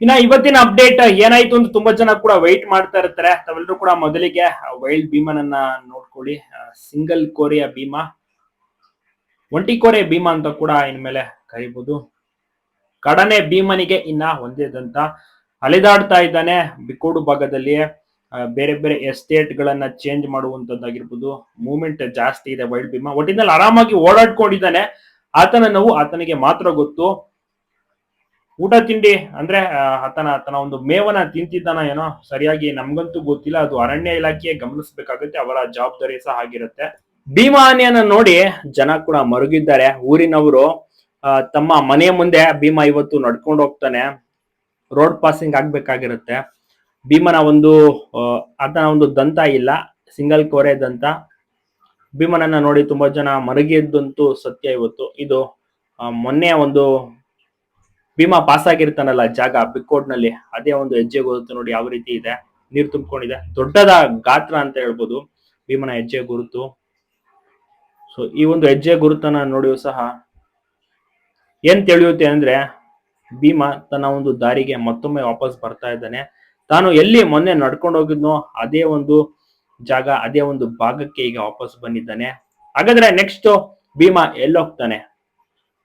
ಇನ್ನ ಇವತ್ತಿನ ಅಪ್ಡೇಟ್ ಏನಾಯ್ತು ಅಂತ ತುಂಬಾ ಜನ ಕೂಡ ವೈಟ್ ಮಾಡ್ತಾ ಇರ್ತಾರೆ. ತಾವೆಲ್ಲರೂ ಕೂಡ ಮೊದಲಿಗೆ ವೈಲ್ಡ್ ಭೀಮನನ್ನ ನೋಡ್ಕೊಳ್ಳಿ. ಸಿಂಗಲ್ ಕೋರಿಯ ಭೀಮಾ. ಒಂಟಿ ಕೋರೆ ಭೀಮಾ ಅಂತ ಕೂಡ ಇನ್ಮೇಲೆ ಕರಿಬಹುದು ಕಡನೆ ಭೀಮನಿಗೆ ಇನ್ನ ಒಂದೇ ದಂತ. ಅಲೆದಾಡ್ತಾ ಇದ್ದಾನೆ ಬಿಕೋಡು ಭಾಗದಲ್ಲಿ ಬೇರೆ ಬೇರೆ ಎಸ್ಟೇಟ್ ಗಳನ್ನ ಚೇಂಜ್ ಮಾಡುವಂತದ್ದಾಗಿರ್ಬೋದು. ಮೂವ್ಮೆಂಟ್ ಜಾಸ್ತಿ ಇದೆ ವೈಲ್ಡ್ ಭೀಮಾ. ಒಟ್ಟಿನಲ್ಲಿ ಆರಾಮಾಗಿ ಓಡಾಡ್ಕೊಂಡಿದ್ದಾನೆ. ಆತನ ನೋವು ಆತನಿಗೆ ಮಾತ್ರ ಗೊತ್ತು. ಊಟ ತಿಂಡಿ ಅಂದ್ರೆ ಆತನ ಆತನ ಒಂದು ಮೇವನ ತಿಂತಿದ್ದಾನ ಏನೋ, ಸರಿಯಾಗಿ ನಮ್ಗಂತೂ ಗೊತ್ತಿಲ್ಲ. ಅದು ಅರಣ್ಯ ಇಲಾಖೆ ಗಮನಿಸಬೇಕಾಗುತ್ತೆ, ಅವರ ಜವಾಬ್ದಾರಿ ಸಹ ಆಗಿರುತ್ತೆ. ಭೀಮಾ ಆನೆಯನ್ನ ನೋಡಿ ಜನ ಕೂಡ ಮರುಗಿದ್ದಾರೆ. ಊರಿನವರು ತಮ್ಮ ಮನೆ ಮುಂದೆ ಭೀಮಾ ಇವತ್ತು ನಡ್ಕೊಂಡು ಹೋಗ್ತಾನೆ. ರೋಡ್ ಪಾಸಿಂಗ್ ಆಗ್ಬೇಕಾಗಿರುತ್ತೆ. ಭೀಮನ ಒಂದು ಆತನ ಒಂದು ದಂತ ಇಲ್ಲ, ಸಿಂಗಲ್ ಕೋರೆ ದಂತ. ಭೀಮನನ್ನ ನೋಡಿ ತುಂಬಾ ಜನ ಮರುಗಿದ್ದಂತೂ ಸತ್ಯ ಇವತ್ತು. ಇದು ಮೊನ್ನೆ ಒಂದು ಭೀಮಾ ಪಾಸ್ ಆಗಿರ್ತಾನಲ್ಲ ಜಾಗ ಬಿಕ್ಕೋಡ್ನಲ್ಲಿ, ಅದೇ ಒಂದು ಹೆಜ್ಜೆ ಗುರುತು ನೋಡಿ ಯಾವ ರೀತಿ ಇದೆ. ನೀರು ತುಂಬಿಕೊಂಡಿದೆ. ದೊಡ್ಡದ ಗಾತ್ರ ಅಂತ ಹೇಳ್ಬೋದು ಭೀಮನ ಹೆಜ್ಜೆ ಗುರುತು. ಸೊ ಈ ಒಂದು ಹೆಜ್ಜೆ ಗುರುತನ್ನ ನೋಡಿಯೂ ಸಹ ಏನ್ ತಿಳಿಯುತ್ತೆ ಅಂದ್ರೆ ಭೀಮ ತನ್ನ ಒಂದು ದಾರಿಗೆ ಮತ್ತೊಮ್ಮೆ ವಾಪಸ್ ಬರ್ತಾ ಇದ್ದಾನೆ. ತಾನು ಎಲ್ಲಿ ಮೊನ್ನೆ ನಡ್ಕೊಂಡು ಹೋಗಿದ್ನೋ ಅದೇ ಒಂದು ಜಾಗ, ಅದೇ ಒಂದು ಭಾಗಕ್ಕೆ ಈಗ ವಾಪಸ್ ಬಂದಿದ್ದಾನೆ. ಹಾಗಾದ್ರೆ ನೆಕ್ಸ್ಟ್ ಭೀಮ ಎಲ್ಲೋಗ್ತಾನೆ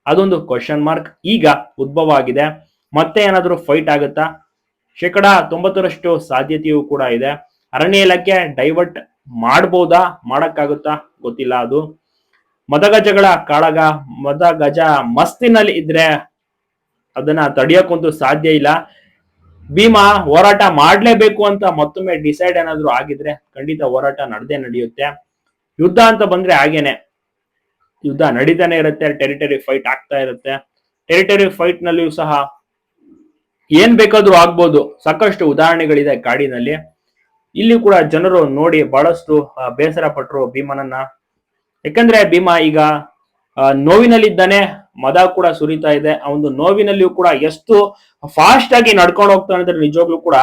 ಅದೊಂದು ಕ್ವಶನ್ ಮಾರ್ಕ್ ಈಗ ಉದ್ಭವ ಆಗಿದೆ ಮತ್ತೆ ಏನಾದರೂ ಫೈಟ್ ಆಗುತ್ತಾ? ಶೇಕಡ ತೊಂಬತ್ತರಷ್ಟು ಸಾಧ್ಯತೆಯೂ ಕೂಡ ಇದೆ. ಅರಣ್ಯ ಇಲಾಖೆ ಡೈವರ್ಟ್ ಮಾಡ್ಬೋದಾ? ಮಾಡಕ್ಕಾಗುತ್ತಾ? ಗೊತ್ತಿಲ್ಲ ಅದು. ಮದಗಜಗಳ ಕಾಳಗ, ಮದಗಜ ಮಸ್ತಿನಲ್ಲಿ ಇದ್ರೆ ಅದನ್ನ ತಡೆಯೋಕ್ಕಂತೂ ಸಾಧ್ಯ ಇಲ್ಲ. ಭೀಮಾ ಹೋರಾಟ ಮಾಡಲೇಬೇಕು ಅಂತ ಮತ್ತೊಮ್ಮೆ ಡಿಸೈಡ್ ಏನಾದರೂ ಆಗಿದ್ರೆ ಖಂಡಿತ ಹೋರಾಟ ನಡೆದೇ ನಡೆಯುತ್ತೆ. ಯುದ್ಧ ಅಂತ ಬಂದ್ರೆ ಹಾಗೇನೆ. ಯುದ್ಧ ನಡೀತಾನೆ ಇರುತ್ತೆ ಟೆರಿಟರಿ ಫೈಟ್ ಆಗ್ತಾ ಇರುತ್ತೆ. ಟೆರಿಟರಿ ಫೈಟ್ ನಲ್ಲಿಯೂ ಸಹ ಏನ್ ಬೇಕಾದ್ರೂ ಆಗ್ಬೋದು. ಸಾಕಷ್ಟು ಉದಾಹರಣೆಗಳಿದೆ ಕಾಡಿನಲ್ಲಿ. ಇಲ್ಲಿ ಕೂಡ ಜನರು ನೋಡಿ ಬಹಳಷ್ಟು ಬೇಸರ ಪಟ್ಟರು ಭೀಮನನ್ನ. ಯಾಕಂದ್ರೆ ಭೀಮ ಈಗ ನೋವಿನಲ್ಲಿದ್ದಾನೆ, ಮದ ಕೂಡ ಸುರಿತಾ ಇದೆ. ಆ ಒಂದು ನೋವಿನಲ್ಲಿಯೂ ಕೂಡ ಎಷ್ಟು ಫಾಸ್ಟ್ ಆಗಿ ನಡ್ಕೊಂಡು ಹೋಗ್ತಾನೆ ಅಂದ್ರೆ ನಿಜವಾಗ್ಲೂ ಕೂಡ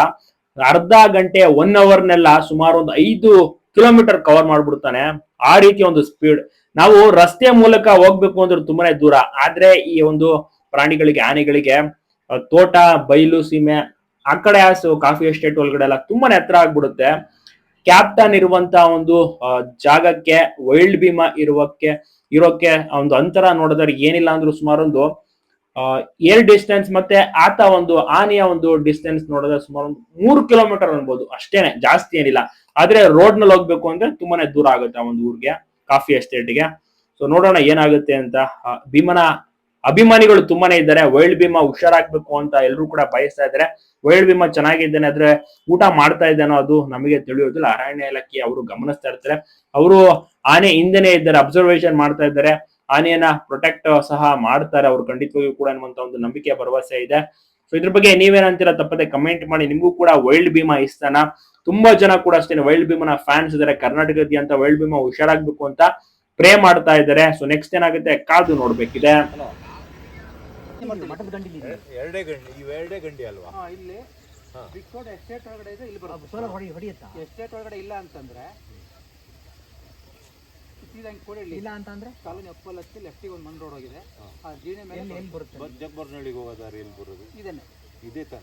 ಅರ್ಧ ಗಂಟೆ ಒನ್ ಅವರ್ನೆಲ್ಲ ಸುಮಾರು ಒಂದು ಐದು ಕಿಲೋಮೀಟರ್ ಕವರ್ ಮಾಡ್ಬಿಡ್ತಾನೆ. ಆ ರೀತಿ ಒಂದು ಸ್ಪೀಡ್ ನಾವು ರಸ್ತೆ ಮೂಲಕ ಹೋಗ್ಬೇಕು ಅಂದ್ರೆ ತುಂಬಾನೇ ದೂರ. ಆದ್ರೆ ಈ ಒಂದು ಪ್ರಾಣಿಗಳಿಗೆ, ಆನೆಗಳಿಗೆ ತೋಟ ಬಯಲು ಸೀಮೆ, ಆ ಕಡೆ ಕಾಫಿ ಎಸ್ಟೇಟ್ ಒಳಗಡೆ ಎಲ್ಲ ತುಂಬಾನೇ ಹತ್ರ ಆಗ್ಬಿಡುತ್ತೆ. ಕ್ಯಾಪ್ಟನ್ ಇರುವಂತ ಒಂದು ಜಾಗಕ್ಕೆ, ವೈಲ್ಡ್ ಭೀಮಾ ಇರುವಕ್ಕೆ ಇರೋಕೆ ಒಂದು ಅಂತರ ನೋಡಿದ್ರೆ ಏನಿಲ್ಲ ಅಂದ್ರೂ ಸುಮಾರು ಒಂದು ಏರ್ ಡಿಸ್ಟೆನ್ಸ್ ಮತ್ತೆ ಆತ ಒಂದು, ಆನೆಯ ಒಂದು ಡಿಸ್ಟೆನ್ಸ್ ನೋಡಿದ್ರೆ ಸುಮಾರು ಒಂದು ಮೂರು ಕಿಲೋಮೀಟರ್ ಅನ್ಬೋದು. ಅಷ್ಟೇನೆ, ಜಾಸ್ತಿ ಏನಿಲ್ಲ. ಆದ್ರೆ ರೋಡ್ನಲ್ಲಿ ಹೋಗ್ಬೇಕು ಅಂದ್ರೆ ತುಂಬಾನೇ ದೂರ ಆಗುತ್ತೆ ಆ ಒಂದು ಊರಿಗೆ. ಕಾಫಿ ಎಸ್ಟೇಟ್ಗೆ ಸೊ ನೋಡೋಣ ಏನಾಗುತ್ತೆ ಅಂತ. ಭೀಮನ ಅಭಿಮಾನಿಗಳು ತುಂಬಾನೇ ಇದ್ದಾರೆ. ವೈಲ್ಡ್ ಭೀಮಾ ಹುಷಾರಾಗ್ಬೇಕು ಅಂತ ಎಲ್ಲರೂ ಕೂಡ ಬಯಸ್ತಾ ಇದ್ದಾರೆ. ವೈಲ್ಡ್ ಭೀಮಾ ಚೆನ್ನಾಗಿದ್ದಾನೆ ಆದ್ರೆ ಊಟ ಮಾಡ್ತಾ ಇದ್ದಾನೋ ಅದು ನಮಗೆ ತಿಳಿಯೋದಿಲ್ಲ. ಅರಣ್ಯ ಇಲಾಖೆ ಅವರು ಗಮನಿಸ್ತಾ ಇರ್ತಾರೆ. ಅವರು ಆನೆ ಹಿಂದೆನೆ ಇದ್ದಾರೆ ಅಬ್ಸರ್ವೇಷನ್ ಮಾಡ್ತಾ ಇದ್ದಾರೆ. ಆನೆಯನ್ನ ಪ್ರೊಟೆಕ್ಟ್ ಸಹ ಮಾಡ್ತಾರೆ. ಅವ್ರು ಖಂಡಿತವಾಗಿಯೂ ಕೂಡ ಅನ್ನುವಂತ ಒಂದು ನಂಬಿಕೆ, ಭರವಸೆ ಇದೆ. ಸೊ ಇದ್ರ ಬಗ್ಗೆ ನೀವೇನಂತೀರಾ ತಪ್ಪದೆ ಕಮೆಂಟ್ ಮಾಡಿ. ನಿಮಗೂ ಕೂಡ ವೈಲ್ಡ್ ಭೀಮಾ ಇಷ್ಟನ? ತುಂಬಾ ಜನ ಕೂಡ ಅಷ್ಟೇ ವೈಲ್ಡ್ ಭೀಮನ ಫ್ಯಾನ್ಸ್ ಇದಾರೆ. ಕರ್ನಾಟಕದಂತ ವೈಲ್ಡ್ ಭೀಮ ಹುಷಾರಾಗ್ಬೇಕು ಅಂತ ಪ್ರೇ ಮಾಡ್ತಾ ಇದ್ದಾರೆ. ಸೊ ನೆಕ್ಸ್ಟ್ ಏನಾಗುತ್ತೆ? ಕಾದು ನೋಡ್ಬೇಕಿದೆ. ಎರಡೇ ಗಂಡಿ ಇವೆರಡೇ ಗಂಡಿ ಅಲ್ವಾ? ಹಾ, ಇಲ್ಲಿ ಬಿಕ್ಕೋಡ್ ಎಸ್ಟೇಟ್ ಒಳಗಡೆ ಇದೆ ಇಲ್ಲಿ ಬರುತ್ತೆ. ಸೋಲಾರ್ ಹೊಡಿ ಹೊಡಿಯುತ್ತಾ? ಎಸ್ಟೇಟ್ ಒಳಗಡೆ ಇಲ್ಲ ಅಂತಂದ್ರೆ ಸೀದಾ ಹಿಂಗ್ ಕೂಡ ಇಲ್ಲ ಅಂತಂದ್ರೆ? ಕಾಲೋನಿ ಅಪ್ಪಲ್ ಹಚ್ಚಿ ಲೆಫ್ಟಿಗೆ ಒಂದು ಮಣ್ಣು ರೋಡ್ ಹೋಗಿದೆ. ಆ ಜೀನೆ ಮೇಲೆ ಎಲ್ಲಿ ಬರುತ್ತೆ? ಜಬ್ಬರ್ನಳ್ಳಿಗೆ ಹೋಗೋ ದಾರಿ ಎಲ್ಲಿ ಬರೋದು? ಇದನ್ನೇ. ಇದೇ ತಾನೆ.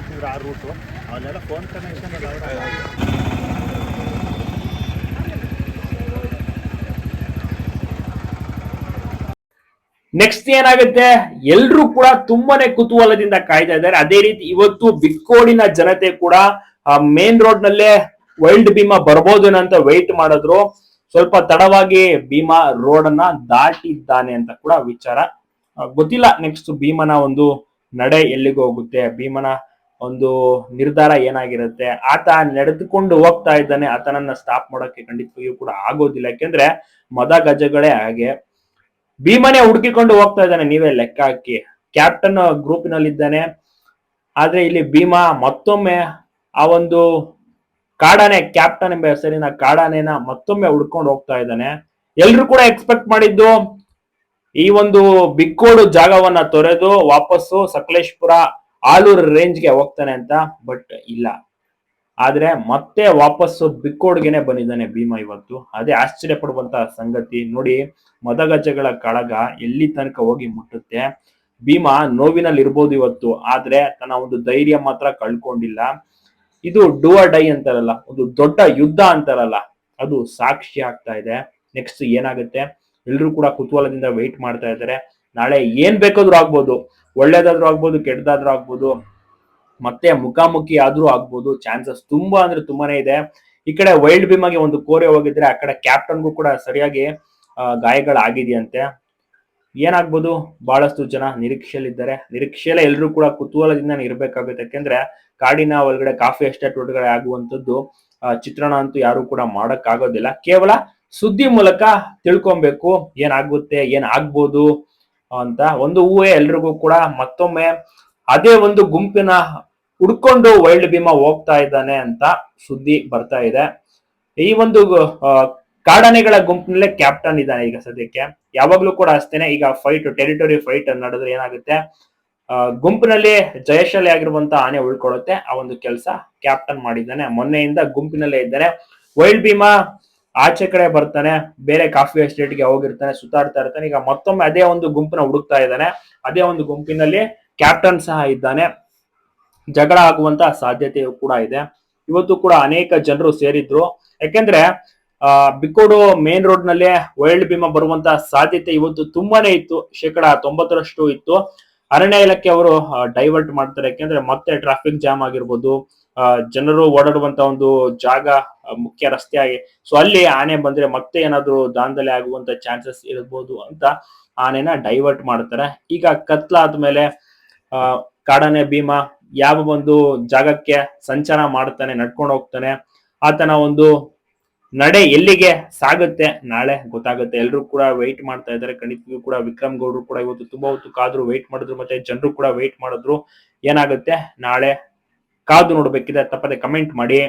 ಹಾ, ಇದೆ- ಇದೆ. ಆ ರೂಟು ಅವನ್ನೆಲ್ಲ ಫೋನ್ ಕನೆಕ್ಷನ್ ನೆಕ್ಸ್ಟ್ ಏನಾಗುತ್ತೆ? ಎಲ್ರೂ ಕೂಡ ತುಂಬಾನೇ ಕುತೂಹಲದಿಂದ ಕಾಯ್ತಾ ಇದ್ದಾರೆ. ಅದೇ ರೀತಿ ಇವತ್ತು ಬಿಕ್ಕೋಡಿನ ಜನತೆ ಕೂಡ ಮೇನ್ ರೋಡ್ ನಲ್ಲೇ ವೈಲ್ಡ್ ಭೀಮಾ ಬರ್ಬೋದು ಅಂತ ವೈಟ್ ಮಾಡಿದ್ರು. ಸ್ವಲ್ಪ ತಡವಾಗಿ ಭೀಮಾ ರೋಡ್ ಅನ್ನ ದಾಟಿದ್ದಾನೆ ಅಂತ ಕೂಡ ವಿಚಾರ. ಗೊತ್ತಿಲ್ಲ ನೆಕ್ಸ್ಟ್ ಭೀಮನ ಒಂದು ನಡೆ ಎಲ್ಲಿಗೆ ಹೋಗುತ್ತೆ? ಭೀಮನ ಒಂದು ನಿರ್ಧಾರ ಏನಾಗಿರುತ್ತೆ, ಆತ ನಡೆದುಕೊಂಡು ಹೋಗ್ತಾ ಇದ್ದಾನೆ, ಆತನನ್ನ ಸ್ಟಾಪ್ ಮಾಡೋಕೆ ಖಂಡಿತವಾಗಿಯೂ ಕೂಡ ಆಗೋದಿಲ್ಲ. ಯಾಕೆಂದ್ರೆ ಮದ ಗಜಗಳೇ ಹಾಗೆ. ಭೀಮನೆ ಹುಡುಕಿಕೊಂಡು ಹೋಗ್ತಾ ಇದ್ದಾನೆ, ನೀವೇ ಲೆಕ್ಕ ಹಾಕಿ. ಕ್ಯಾಪ್ಟನ್ ಗ್ರೂಪಿನಲ್ಲಿದ್ದಾನೆ ಆದ್ರೆ ಇಲ್ಲಿ ಭೀಮಾ ಮತ್ತೊಮ್ಮೆ ಆ ಒಂದು ಕಾಡಾನೆ ಕ್ಯಾಪ್ಟನ್ ಎಂಬ ಹೆಸರಿನ ಕಾಡಾನೆನ ಮತ್ತೊಮ್ಮೆ ಹುಡ್ಕೊಂಡು ಹೋಗ್ತಾ ಇದ್ದಾನೆ. ಎಲ್ರು ಕೂಡ ಎಕ್ಸ್ಪೆಕ್ಟ್ ಮಾಡಿದ್ದು ಈ ಒಂದು ಬಿಕ್ಕೋಡು ಜಾಗವನ್ನ ತೊರೆದು ವಾಪಸ್ಸು ಸಕಲೇಶ್ಪುರ ಆಲೂರು ರೇಂಜ್ಗೆ ಹೋಗ್ತಾನೆ ಅಂತ, ಬಟ್ ಇಲ್ಲ. ಆದ್ರೆ ಮತ್ತೆ ವಾಪಸ್ಸು ಬಿಕ್ಕೋಡ್ಗೆನೆ ಬಂದಿದ್ದಾನೆ ಭೀಮಾ ಇವತ್ತು. ಅದೇ ಆಶ್ಚರ್ಯ ಪಡುವಂತಹ ಸಂಗತಿ. ನೋಡಿ, ಮದಗಜಗಳ ಕಳಗ ಎಲ್ಲಿ ತನಕ ಹೋಗಿ ಮುಟ್ಟುತ್ತೆ? ಭೀಮಾ ನೋವಿನಲ್ಲಿ ಇರ್ಬೋದು ಇವತ್ತು, ಆದ್ರೆ ತನ್ನ ಒಂದು ಧೈರ್ಯ ಮಾತ್ರ ಕಳ್ಕೊಂಡಿಲ್ಲ. ಇದು ಡೂ ಆರ್ ಡೈ ಅಂತಾರಲ್ಲ, ಒಂದು ದೊಡ್ಡ ಯುದ್ಧ ಅಂತಾರಲ್ಲ, ಅದು ಸಾಕ್ಷಿ ಆಗ್ತಾ ಇದೆ. ನೆಕ್ಸ್ಟ್ ಏನಾಗುತ್ತೆ? ಎಲ್ರು ಕೂಡ ಕುತೂಹಲದಿಂದ ವೆಯ್ಟ್ ಮಾಡ್ತಾ ಇದ್ದಾರೆ. ನಾಳೆ ಏನ್ ಬೇಕಾದ್ರೂ ಆಗ್ಬೋದು. ಒಳ್ಳೇದಾದ್ರೂ ಆಗ್ಬೋದು ಕೆಟ್ಟದಾದ್ರೂ ಆಗ್ಬೋದು. ಮತ್ತೆ ಮುಖಾಮುಖಿ ಆದ್ರೂ ಆಗ್ಬೋದು. ಚಾನ್ಸಸ್ ತುಂಬಾ ಅಂದ್ರೆ ತುಂಬಾನೇ ಇದೆ. ಈ ಕಡೆ ವೈಲ್ಡ್ ಭೀಮಾಗೆ ಒಂದು ಕೋರೆ ಹೋಗಿದ್ರೆ ಆ ಕಡೆ ಕ್ಯಾಪ್ಟನ್ಗೂ ಕೂಡ ಸರಿಯಾಗಿ ಗಾಯಗಳಾಗಿದೆಯಂತೆ. ಏನಾಗ್ಬೋದು? ಬಹಳಷ್ಟು ಜನ ನಿರೀಕ್ಷೆಯಲ್ಲಿದ್ದಾರೆ. ನಿರೀಕ್ಷೆಯಲ್ಲೇ ಎಲ್ಲರೂ ಕೂಡ ಕುತೂಹಲದಿಂದ ಇರಬೇಕಾಗುತ್ತೆ. ಯಾಕೆಂದ್ರೆ ಕಾಡಿನ ಒಳಗಡೆ ಕಾಫಿ ಎಸ್ಟೇಟ್ ಒಳಗಡೆ ಆಗುವಂತದ್ದು ಆ, ಚಿತ್ರಣ ಅಂತೂ ಯಾರು ಕೂಡ ಮಾಡಕ್ ಆಗೋದಿಲ್ಲ ಕೇವಲ ಸುದ್ದಿ ಮೂಲಕ ತಿಳ್ಕೊಬೇಕು. ಏನಾಗುತ್ತೆ? ಏನ್ ಆಗ್ಬೋದು ಅಂತ ಒಂದು ಊಹೆ ಎಲ್ರಿಗೂ ಕೂಡ ಮತ್ತೊಮ್ಮೆ ಅದೇ ಒಂದು ಗುಂಪಿನ ಹುಡ್ಕೊಂಡು ವೈಲ್ಡ್ ಭೀಮಾ ಹೋಗ್ತಾ ಇದ್ದಾನೆ ಅಂತ ಸುದ್ದಿ ಬರ್ತಾ ಇದೆ. ಈ ಒಂದು ಕಾಡಾನೆಗಳ ಗುಂಪಿನಲ್ಲೇ ಕ್ಯಾಪ್ಟನ್ ಇದ್ದಾನೆ ಈಗ ಸದ್ಯಕ್ಕೆ. ಯಾವಾಗ್ಲೂ ಕೂಡ ಅಷ್ಟೇನೆ. ಈಗ ಫೈಟ್ ಟೆರಿಟರಿ ಫೈಟ್ ನಡೆದ್ರೆ ಏನಾಗುತ್ತೆ? ಗುಂಪಿನಲ್ಲಿ ಜಯಶಾಲಿ ಆಗಿರುವಂತ ಆನೆ ಉಳ್ಕೊಳ್ಳುತ್ತೆ. ಆ ಒಂದು ಕೆಲಸ ಕ್ಯಾಪ್ಟನ್ ಮಾಡಿದ್ದಾನೆ. ಮೊನ್ನೆಯಿಂದ ಗುಂಪಿನಲ್ಲೇ ಇದ್ದಾರೆ. ವೈಲ್ಡ್ ಭೀಮಾ ಆಚೆ ಕಡೆ ಬರ್ತಾನೆ, ಬೇರೆ ಕಾಫಿ ಎಸ್ಟೇಟ್ಗೆ ಹೋಗಿರ್ತಾನೆ, ಸುತ್ತಾಡ್ತಾ ಇರ್ತಾನೆ. ಈಗ ಮತ್ತೊಮ್ಮೆ ಅದೇ ಒಂದು ಗುಂಪಿನ ಹುಡುಕ್ತಾ ಇದ್ದಾನೆ. ಅದೇ ಒಂದು ಗುಂಪಿನಲ್ಲಿ ಕ್ಯಾಪ್ಟನ್ ಸಹ ಇದ್ದಾನೆ. ಜಗಳ ಆಗುವಂತ ಸಾಧ್ಯತೆಯು ಕೂಡ ಇದೆ. ಇವತ್ತು ಕೂಡ ಅನೇಕ ಜನರು ಸೇರಿದ್ರು. ಯಾಕೆಂದ್ರೆ, ಆ, ಬಿಕ್ಕೋಡು ಮೇನ್ ರೋಡ್ನಲ್ಲಿ ವೈಲ್ಡ್ ಭೀಮಾ ಬರುವಂತ ಸಾಧ್ಯತೆ ಇವತ್ತು ತುಂಬಾನೇ ಇತ್ತು. ಶೇಕಡ ತೊಂಬತ್ತರಷ್ಟು ಇತ್ತು. ಅರಣ್ಯ ಇಲಾಖೆ ಅವರು ಡೈವರ್ಟ್ ಮಾಡ್ತಾರೆ. ಯಾಕೆಂದ್ರೆ ಮತ್ತೆ ಟ್ರಾಫಿಕ್ ಜಾಮ್ ಆಗಿರ್ಬೋದು ಜನರು ಓಡಾಡುವಂತ ಒಂದು ಜಾಗ ಮುಖ್ಯ ರಸ್ತೆ ಆಗಿ ಸೊ ಅಲ್ಲಿ ಆನೆ ಬಂದ್ರೆ ಮತ್ತೆ ಏನಾದ್ರು ದಾಂಧಲೆ ಆಗುವಂತ ಚಾನ್ಸಸ್ ಇರ್ಬೋದು ಅಂತ ಆನೆನ ಡೈವರ್ಟ್ ಮಾಡ್ತಾರೆ. ಈಗ ಕತ್ಲಾದ್ಮೇಲೆ ಆ, ಕಾಡನೆ ಭೀಮ ಯಾವ ಒಂದು ಜಾಗಕ್ಕೆ ಸಂಚಾರ ಮಾಡ್ತಾನೆ, ನಡ್ಕೊಂಡು ಹೋಗ್ತಾನೆ, ಆತನ ಒಂದು ನಡೆ ಎಲ್ಲಿಗೆ ಸಾಗುತ್ತೆ, ನಾಳೆ ಗೊತ್ತಾಗುತ್ತೆ. ಎಲ್ಲರೂ ಕೂಡ ವೆಯ್ಟ್ ಮಾಡ್ತಾ ಇದ್ದಾರೆ. ಖಂಡಿತವೂ ಕೂಡ ವಿಕ್ರಮ್ ಗೌಡ್ರು ಕೂಡ ಇವತ್ತು ತುಂಬಾ ಹೊತ್ತು ಕಾದ್ರು ವೆಯ್ಟ್ ಮಾಡಿದ್ರು, ಮತ್ತೆ ಜನರು ಕೂಡ ವೆಯ್ಟ್ ಮಾಡಿದ್ರು. ಏನಾಗುತ್ತೆ? ನಾಳೆ ಕಾದು ನೋಡ್ಬೇಕಿದೆ. ತಪ್ಪದೆ ಕಮೆಂಟ್ ಮಾಡಿ.